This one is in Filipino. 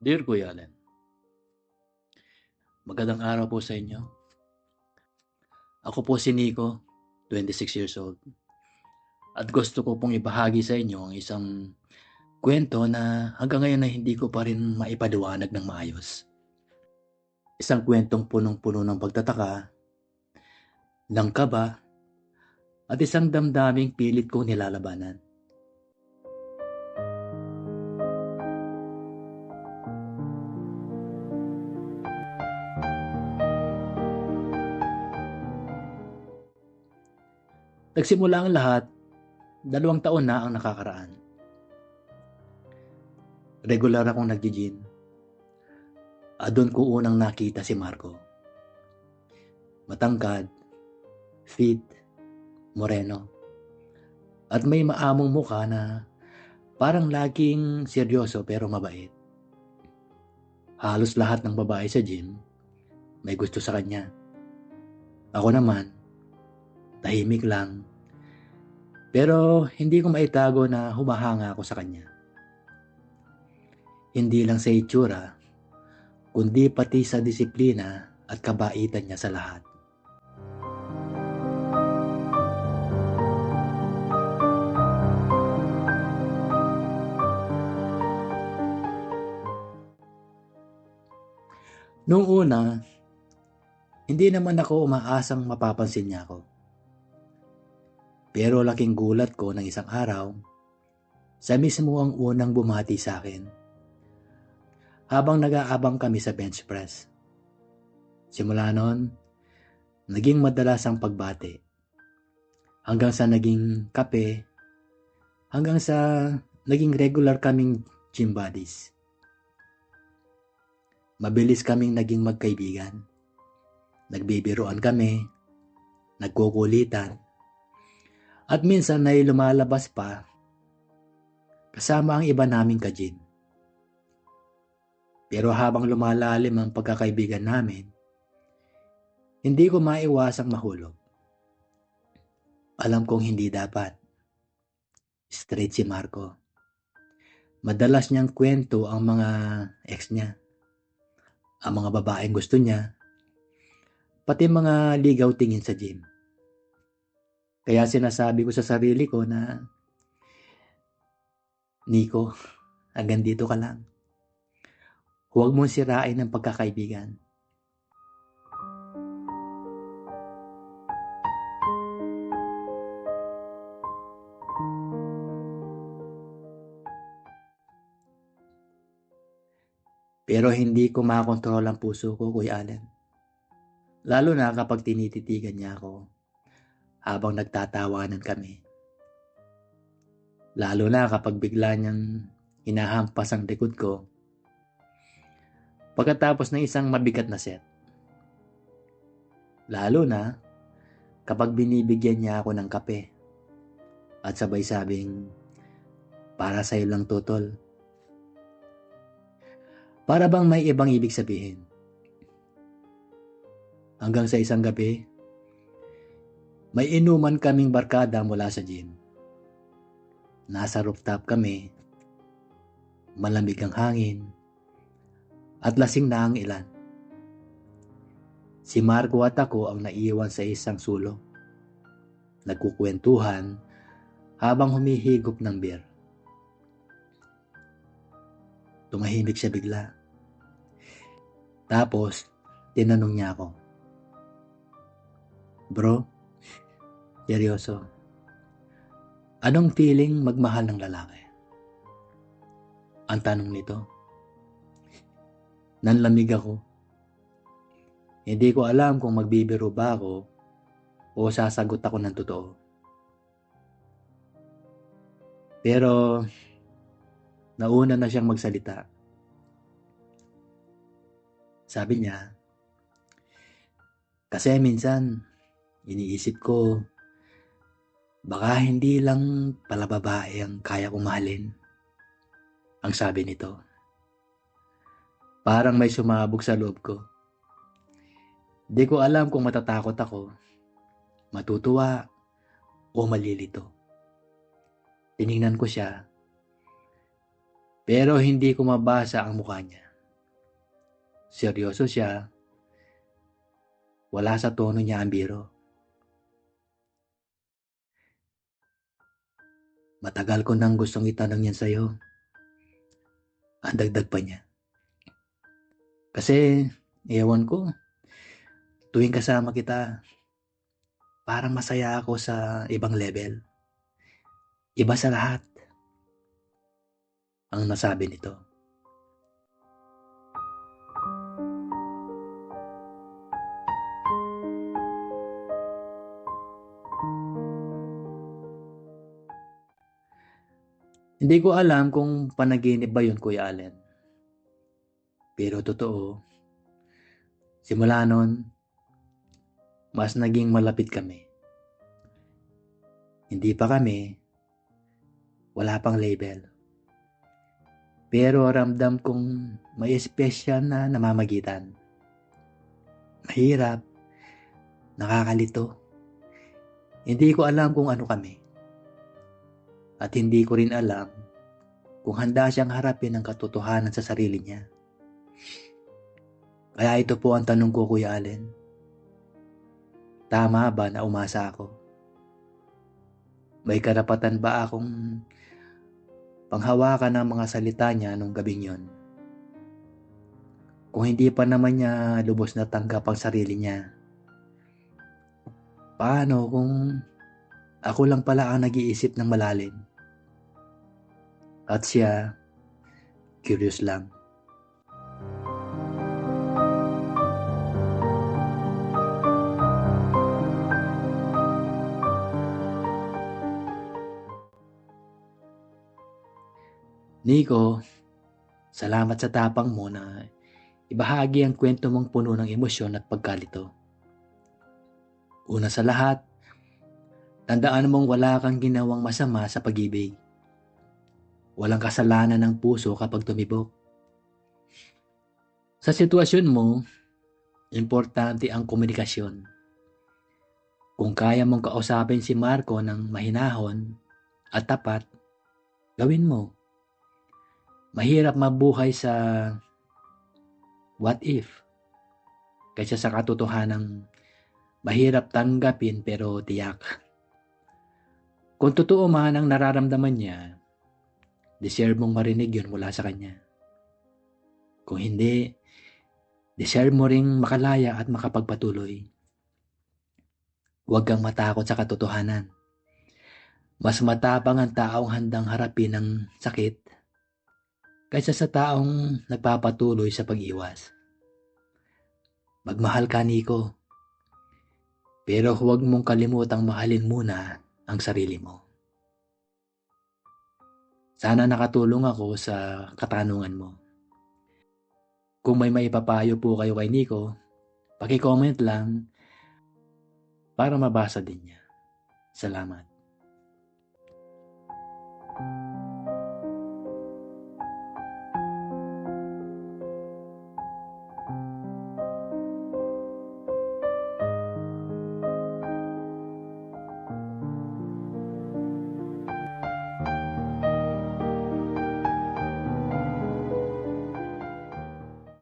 Dear Kuya Allen, magandang araw po sa inyo. Ako po si Nico, 26 years old. At gusto ko pong ibahagi sa inyo ang isang kwento na hanggang ngayon na hindi ko pa rin maipaliwanag ng maayos. Isang kwentong punong-puno ng pagtataka, ng kaba, at isang damdaming pilit ko nilalabanan. Nagsimula ang lahat, dalawang taon na ang nakakaraan. Regular akong nag-gym. At doon ko unang nakita si Marco. Matangkad, fit, moreno. At may maamong mukha na parang laging seryoso pero mabait. Halos lahat ng babae sa gym may gusto sa kanya. Ako naman, tahimik lang. Pero hindi ko maitago na humahanga ako sa kanya. Hindi lang sa itsura, kundi pati sa disiplina at kabaitan niya sa lahat. Noong una, hindi naman ako umaasang mapapansin niya ako. Pero laking gulat ko ng isang araw, sa mismo ang unang bumati sa akin. Habang nag-aabang kami sa bench press. Simula noon, naging madalas ang pagbati. Hanggang sa naging kape, hanggang sa naging regular kaming gym buddies. Mabilis kaming naging magkaibigan. Nagbibiruan kami, nagkukulitan, at minsan ay lumalabas pa kasama ang iba naming kajin. Pero habang lumalalim ang pagkakaibigan namin, hindi ko maiwasang mahulog. Alam kong hindi dapat. Straight si Marco. Madalas niyang kwento ang mga ex niya. Ang mga babaeng gusto niya. Pati mga ligaw tingin sa gym. Kaya sinasabi ko sa sarili ko na, Nico, hanggang dito ka lang. Huwag mong sirain ang pagkakaibigan. Pero hindi ko makontrol ang puso ko, Kuya Allen. Lalo na kapag tinititigan niya ako habang nagtatawanan kami. Lalo na kapag bigla niyang hinahampas ang likod ko pagkatapos ng isang mabigat na set. Lalo na kapag binibigyan niya ako ng kape at sabay sabing, para sa'yo lang tutol. Para bang may ibang ibig sabihin. Hanggang sa isang gabi, may inuman kaming barkada mula sa gym. Nasa rooftop kami, malamig ang hangin, at lasing na ang ilan. Si Marco at ako ang naiwan sa isang sulok. Nagkukwentuhan habang humihigop ng beer. Tumahimik siya bigla. Tapos, tinanong niya ako, Bro, seryoso, anong feeling magmahal ng lalaki? Ang tanong nito. Nanlamig ako. Hindi ko alam kung magbibiro ba ako o sasagot ako ng totoo. Pero, nauna na siyang magsalita. Sabi niya, kasi minsan, iniisip ko, baka hindi lang pala babae ang kaya kong. Ang sabi nito. Parang may sumabog sa loob ko. Di ko alam kung matatakot ako, matutuwa, o malilito. Tiningnan ko siya, pero hindi ko mabasa ang mukha niya. seryoso siya. Wala sa tono niya ang biro. Matagal ko nang gustong itanong yan sa'yo. Ang dagdag pa niya. Kasi, ewan ko, tuwing kasama kita, parang masaya ako sa ibang level. Iba sa lahat. Ang nasabi nito. Hindi ko alam kung panaginip ba yun, Kuya Allen. Pero totoo, simula nun, mas naging malapit kami. Hindi pa kami, wala pang label. Pero ramdam kong may espesyal na namamagitan. Mahirap, nakakalito. Hindi ko alam kung ano kami. At hindi ko rin alam kung handa siyang harapin ang katotohanan sa sarili niya. Kaya ito po ang tanong ko, Kuya Allen. Tama ba na umasa ako? May karapatan ba akong panghawakan ng mga salita niya nung gabing yon? Kung hindi pa naman niya lubos na tanggap ang sarili niya, paano kung ako lang pala ang nag-iisip ng malalim? At siya, curious lang. Nico, salamat sa tapang mo na ibahagi ang kwento mong puno ng emosyon at pagkalito. Una sa lahat, tandaan mong wala kang ginawang masama sa pag-ibig. Walang kasalanan ng puso kapag tumibok. Sa sitwasyon mo, importante ang komunikasyon. Kung kaya mong kausapin si Marco ng mahinahon at tapat, gawin mo. Mahirap mabuhay sa what if kaysa sa katotohanang mahirap tanggapin pero tiyak. Kung totoo man ang nararamdaman niya, deserve mong marinig yun mula sa kanya. Kung hindi, deserve mo ring makalaya at makapagpatuloy. Huwag kang matakot sa katotohanan. Mas matapang ang taong handang harapin ang sakit kaysa sa taong nagpapatuloy sa pag-iwas. Magmahal ka, Nico. Pero huwag mong kalimutang mahalin muna ang sarili mo. Sana nakatulong ako sa katanungan mo. Kung may maipapayo po kayo kay Nico, paki-comment lang para mabasa din niya. Salamat.